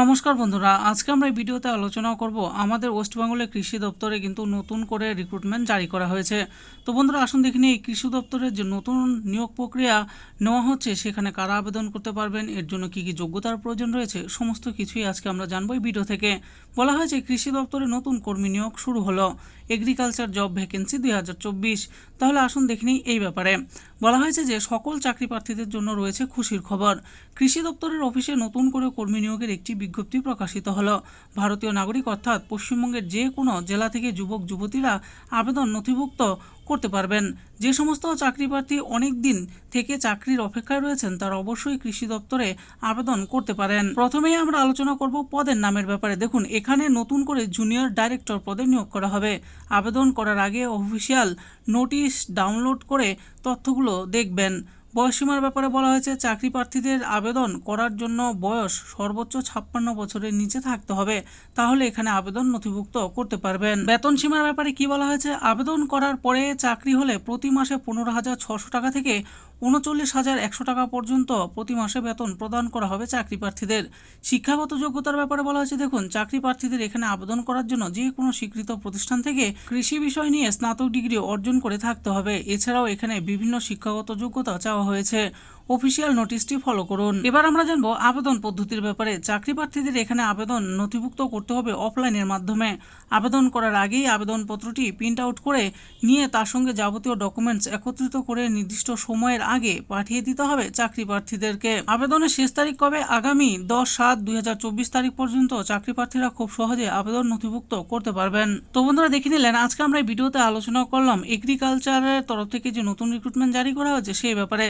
নমস্কার বন্ধুরা, আজকে আমরা এই ভিডিওতে আলোচনা করব আমাদের ওয়েস্ট বেঙ্গলের কৃষি দপ্তরে কিন্তু নতুন করে রিক্রুটমেন্ট জারি করা হয়েছে। তো বন্ধুরা, আসুন দেখে নিই এই কৃষি দপ্তরের যে নতুন নিয়োগ প্রক্রিয়া নেওয়া হচ্ছে, সেখানে কারা আবেদন করতে পারবেন, এর জন্য কি কি যোগ্যতার প্রয়োজন রয়েছে, সমস্ত কিছুই আজকে আমরা জানব এই ভিডিও থেকে। বলা হয়েছে, কৃষি দপ্তরে নতুন কর্মী নিয়োগ শুরু হলো এগ্রিকালচার জব ভ্যাকেন্সি দুই হাজার চব্বিশ। তাহলে আসুন দেখে নিই এই ব্যাপারে। বলা হয়েছে যে সকল চাকরি প্রার্থীদের জন্য রয়েছে খুশির খবর। কৃষি দপ্তরের অফিসে নতুন করে কর্মী নিয়োগের একটি বিজ্ঞপ্তি প্রকাশিত হল। ভারতীয় নাগরিক অর্থাৎ পশ্চিমবঙ্গের যে কোনো জেলা থেকে যুবক, যুবতীরা আবেদন নথিভুক্ত করতে পারবেন। যে সমস্ত চাকরি প্রার্থী অনেক দিন থেকে চাকরির অপেক্ষায় রয়েছেন, তারা অবশ্যই কৃষি দপ্তরে আবেদন করতে পারেন। প্রথমেই আমরা আলোচনা করব পদের নামের ব্যাপারে। দেখুন, এখানে নতুন করে জুনিয়র ডাইরেক্টর পদে নিয়োগ করা হবে। আবেদন করার আগে অফিসিয়াল নোটিশ ডাউনলোড করে তথ্যগুলো দেখবেন। বয়সীমার ব্যাপারে বলা হয়েছে, চাকরি প্রার্থীদের আবেদন করার জন্য বয়স সর্বোচ্চ ছাপ্পান্ন বছরের নিচে থাকতে হবে। তাহলে এখানে আবেদন নথিভুক্ত করতে পারবেন। বেতন সীমার ব্যাপারে কি বলা হয়েছে? আবেদন করার পরে চাকরি হলে প্রতি মাসে পনেরো হাজার ছশো টাকা থেকে উনচল্লিশ হাজার একশো টাকা পর্যন্ত প্রতি মাসে বেতন প্রদান করা হবে চাকরি প্রার্থীদের। শিক্ষাগত যোগ্যতার ব্যাপারে বলা হয়েছে, দেখুন, চাকরি প্রার্থীদের এখানে আবেদন করার জন্য যে কোনো স্বীকৃত প্রতিষ্ঠান থেকে কৃষি বিষয় নিয়ে স্নাতক ডিগ্রি অর্জন করে থাকতে হবে। এছাড়াও এখানে বিভিন্ন শিক্ষাগত যোগ্যতা চাওয়া হয়েছে। অফিসিয়াল নোটিশটি ফলো করুন। এবার আমরা জানব আবেদন পদ্ধতির ব্যাপারে। চাকরি প্রার্থীদের এখানে আবেদন নথিভুক্ত করতে হবে অফলাইনের মাধ্যমে। আবেদন করার আগেই আবেদনপত্রটি প্রিন্ট আউট করে নিয়ে তার সঙ্গে যাবতীয় ডকুমেন্টস একত্রিত করে নির্দিষ্ট সময়ের আগে পাঠিয়ে দিতে হবে চাকরি প্রার্থীদেরকে আবেদনের শেষ তারিখ কবে? আগামী দশ সাত দুই তারিখ পর্যন্ত চাকরি প্রার্থীরা খুব সহজে আবেদন নথিভুক্ত করতে পারবেন। তো বন্ধুরা, দেখে নিলেন, আজকে আমরা এই ভিডিওতে আলোচনা করলাম এগ্রিকালচারের তরফ থেকে যে নতুন রিক্রুটমেন্ট জারি করা হয়েছে সেই ব্যাপারে।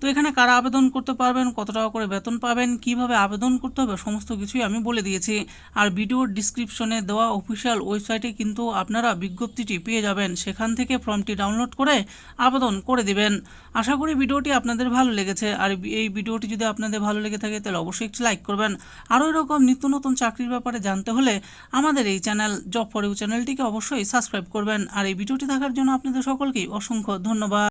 তো এখানে কারা আবেদন করতে পারবেন, কত টাকা করে বেতন পাবেন, কীভাবে আবেদন করতে হবে, সমস্ত কিছুই আমি বলে দিয়েছি। আর ভিডিওর ডিসক্রিপশনে দেওয়া অফিসিয়াল ওয়েবসাইটে কিন্তু আপনারা বিজ্ঞপ্তিটি পেয়ে যাবেন। সেখান থেকে ফর্মটি ডাউনলোড করে আবেদন করে দিবেন। আশা করি ভিডিওটি আপনাদের ভালো লেগেছে। আর এই ভিডিওটি যদি আপনাদের ভালো লেগে থাকে, তাহলে অবশ্যই একটি লাইক করবেন। আরও এরকম নিত্য নতুন চাকরির ব্যাপারে জানতে হলে আমাদের এই চ্যানেল জব ফর ইউ চ্যানেলটিকে অবশ্যই সাবস্ক্রাইব করবেন। আর এই ভিডিওটি দেখার জন্য আপনাদের সকলকেই অসংখ্য ধন্যবাদ।